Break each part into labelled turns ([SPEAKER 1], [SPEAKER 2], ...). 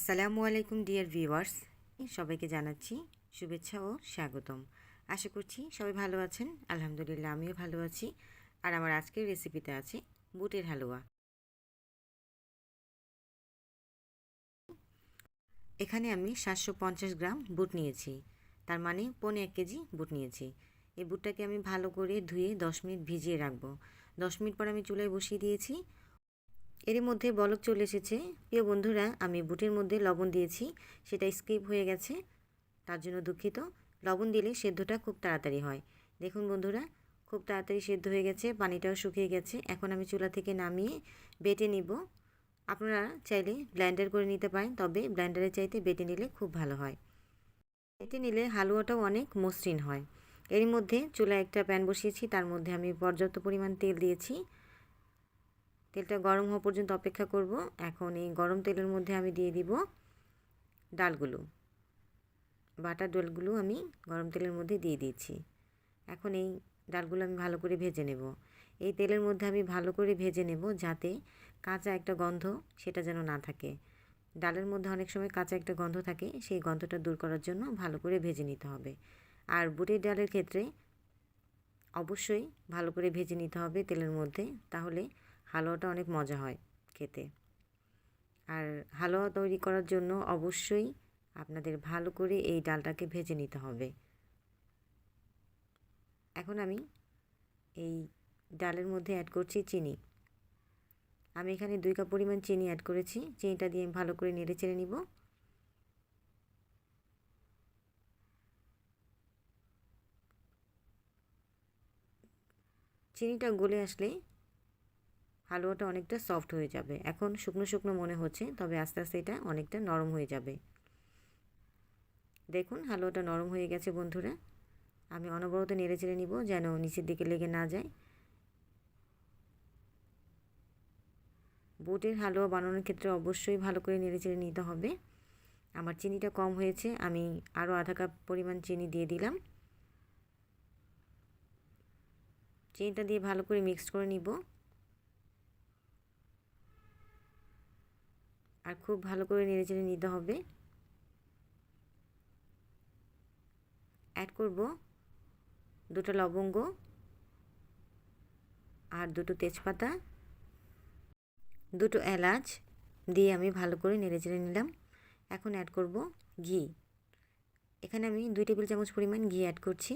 [SPEAKER 1] আসসালামু আলাইকুম, dear viewers. সবাইকে জানাচ্ছি শুভেচ্ছা ও স্বাগতম। আশা করছি সবাই ভালো আছেন। আলহামদুলিল্লাহ, আমিও ভালো আছি। আর আমার আজকের রেসিপিতে আছে বুটের হালুয়া। এখানে আমি সাতশো পঞ্চাশ গ্রাম বুট নিয়েছি। তার মানে পৌনে এক কেজি বুট নিয়েছি। এই বুটটাকে আমি ভালো করে ধুয়ে দশ মিনিট ভিজিয়ে রাখব। দশ মিনিট পর আমি চুলায় বসিয়ে দিয়েছি। এর মধ্যে বলক চলে এসেছে। প্রিয় বন্ধুরা, আমি বুটের মধ্যে লবণ দিয়েছি, সেটা স্কিপ হয়ে গেছে। তার জন্য দুঃখিত। লবণ দিলে সেদ্ধটা খুব তাড়াতাড়ি হয়। দেখুন বন্ধুরা, খুব তাড়াতাড়ি সেদ্ধ হয়ে গেছে, পানিটাও শুকিয়ে গেছে। এখন আমি চুলা থেকে নামিয়ে বেটে নিব। আপনারা চাইলে ব্ল্যান্ডার করে নিতে পারেন, তবে ব্ল্যান্ডারের চাইতে বেটে নিলে খুব ভালো হয়। বেটে নিলে হালুয়াটাও অনেক মসৃণ হয়। এর মধ্যে চুলায় একটা প্যান বসিয়েছি, তার মধ্যে আমি পর্যাপ্ত পরিমাণ তেল দিয়েছি। তেলটা গরম হওয়া পর্যন্ত অপেক্ষা করব। এখন এই গরম তেলের মধ্যে আমি দিয়ে দিব ডালগুলো। বাটা ডালগুলো আমি গরম তেলের মধ্যে দিয়ে দিয়েছি। এখন এই ডালগুলো আমি ভালো করে ভেজে নেব। এই তেলের মধ্যে আমি ভালো করে ভেজে নেব যাতে কাঁচা একটা গন্ধ সেটা যেন না থাকে। ডালের মধ্যে অনেক সময় কাঁচা একটা গন্ধ থাকে, সেই গন্ধটা দূর করার জন্য ভালো করে ভেজে নিতে হবে। আর বুটের ডালের ক্ষেত্রে অবশ্যই ভালো করে ভেজে নিতে হবে তেলের মধ্যে, তাহলে হালুয়াটা অনেক মজা হয় খেতে। আর হালুয়া তৈরি করার জন্য অবশ্যই আপনাদের ভালো করে এই ডালটাকে ভেজে নিতে হবে। এখন আমি এই ডালের মধ্যে অ্যাড করছি চিনি। আমি এখানে দুই কাপ পরিমাণ চিনি অ্যাড করেছি। চিনিটা দিয়ে আমি ভালো করে নেড়ে চেড়ে নিব। চিনিটা গলে আসলে হালুয়াটা অনেকটা সফট হয়ে যাবে। এখন শুকনো শুকনো মনে হচ্ছে, তবে আস্তে আস্তে এটা অনেকটা নরম হয়ে যাবে। দেখুন, হালুয়াটা নরম হয়ে গেছে বন্ধুরা। আমি অনবরত নেড়ে চেড়ে নিব যেন নিচের দিকে লেগে না যায়। বুটের হালুয়া বানানোর ক্ষেত্রে অবশ্যই ভালো করে নেড়ে চেড়ে নিতে হবে। আমার চিনিটা কম হয়েছে, আমি আরও আধা কাপ পরিমাণ চিনি দিয়ে দিলাম। চিনিটা দিয়ে ভালো করে মিক্সড করে নিব। আর খুব ভালো করে নেড়ে চেড়ে নিতে হবে। অ্যাড করব দুটো লবঙ্গ আর দুটো তেজপাতা, দুটো এলাচ দিয়ে আমি ভালো করে নেড়ে চেড়ে নিলাম। এখন অ্যাড করব ঘি। এখানে আমি দুই টেবিল চামচ পরিমাণ ঘি অ্যাড করছি।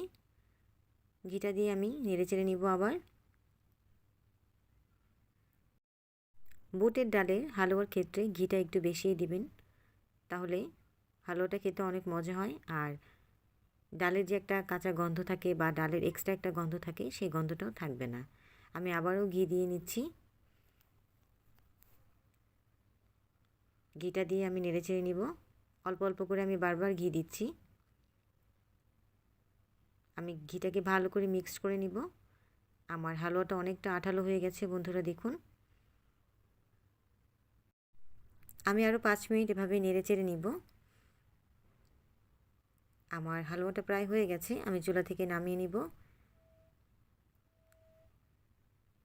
[SPEAKER 1] ঘিটা দিয়ে আমি নেড়ে চেড়ে নিব আবার। বুটের ডালের হালুয়ার ক্ষেত্রে ঘিটা একটু বেশিই দিবেন। তাহলে হালুয়াটা খেতে অনেক মজা হয়। আর ডালের যে একটা কাঁচা গন্ধ থাকে বা ডালের এক্সট্রা একটা গন্ধ থাকে, সেই গন্ধটাও থাকবে না। আমি আবারও ঘি দিয়ে নিচ্ছি। ঘিটা দিয়ে আমি নেড়ে চেড়ে নিব। অল্প অল্প করে আমি বারবার ঘি দিচ্ছি। আমি ঘিটাকে ভালো করে মিক্সড করে নিব। আমার হালুয়াটা অনেকটা আঠালো হয়ে গেছে বন্ধুরা, দেখুন। আমি আরও পাঁচ মিনিট এভাবে নেড়ে চেড়ে নিব। আমার হালুয়াটা প্রায় হয়ে গেছে, আমি চুলা থেকে নামিয়ে নিব।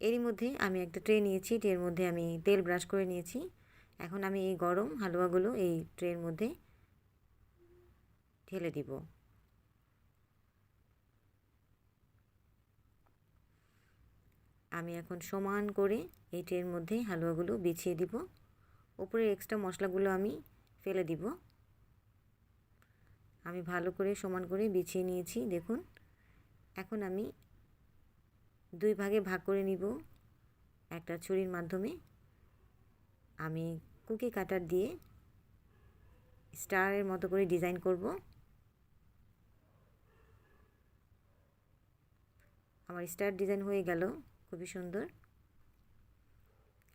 [SPEAKER 1] এরই মধ্যে আমি একটা ট্রে নিয়েছি, ট্রের মধ্যে আমি তেল ব্রাশ করে নিয়েছি। এখন আমি এই গরম হালুয়াগুলো এই ট্রের মধ্যে ঢেলে দিব। আমি এখন সমান করে এই ট্রের মধ্যে হালুয়াগুলো বিছিয়ে দিব। ওপরে এক্সট্রা মশলাগুলো আমি ফেলে দিব। আমি ভালো করে সমান করে বিছিয়ে নিয়েছি, দেখুন। এখন আমি দুই ভাগে ভাগ করে নিব। একটা ছুরির মাধ্যমে আমি কুকি কাটার দিয়ে স্টারের মতো করে ডিজাইন করব। আমার স্টার ডিজাইন হয়ে গেল, খুবই সুন্দর।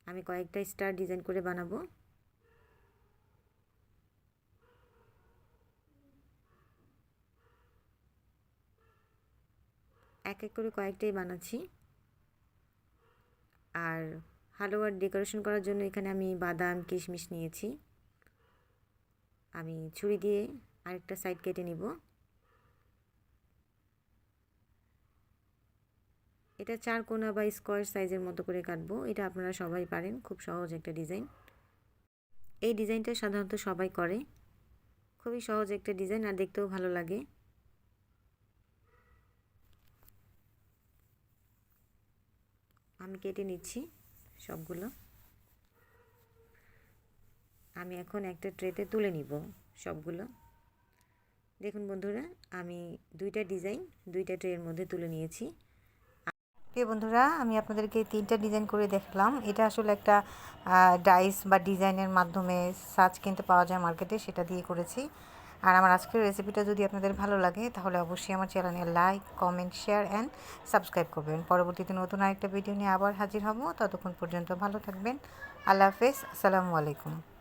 [SPEAKER 1] আমি কয়েকটা স্টার ডিজাইন করে বানাবো। এক এক করে কয়েকটাই বানাচ্ছি। আর হালুয়ার ডেকোরেশন করার জন্য এখানে আমি বাদাম, কিশমিশ নিয়েছি। আমি ছুরি দিয়ে আরেকটা সাইড কেটে নিব। এটা চার কোনা বা স্কোয়ার সাইজের মতো করে কাটবো। এটা আপনারা সবাই পারেন, খুব সহজ একটা ডিজাইন। এই ডিজাইনটা সাধারণত সবাই করে। খুবই সহজ একটা ডিজাইন আর দেখতেও ভালো লাগে। আমি কেটে নিচ্ছি সবগুলো। আমি এখন একটা ট্রেতে তুলে নিব সবগুলো। দেখুন বন্ধুরা, আমি দুইটা ডিজাইন, দুইটা ট্রের মধ্যে তুলে নিয়েছি।
[SPEAKER 2] প্রিয় বন্ধুরা, আমি আপনাদেরকে তিনটা ডিজাইন করে দেখলাম। এটা আসলে একটা ডাইস বা ডিজাইনের মাধ্যমে সাজ কিনতে পাওয়া যায় মার্কেটে, সেটা দিয়ে করেছি। আর আমার আজকের রেসিপিটা যদি আপনাদের ভালো লাগে, তাহলে অবশ্যই আমার চ্যানেলে like comment share and subscribe করবেন। পরবর্তীতে নতুন আরেকটা ভিডিও নিয়ে আবার হাজির হব। ততক্ষণ পর্যন্ত ভালো থাকবেন। আল্লাহ হাফেজ। আসসালামু আলাইকুম।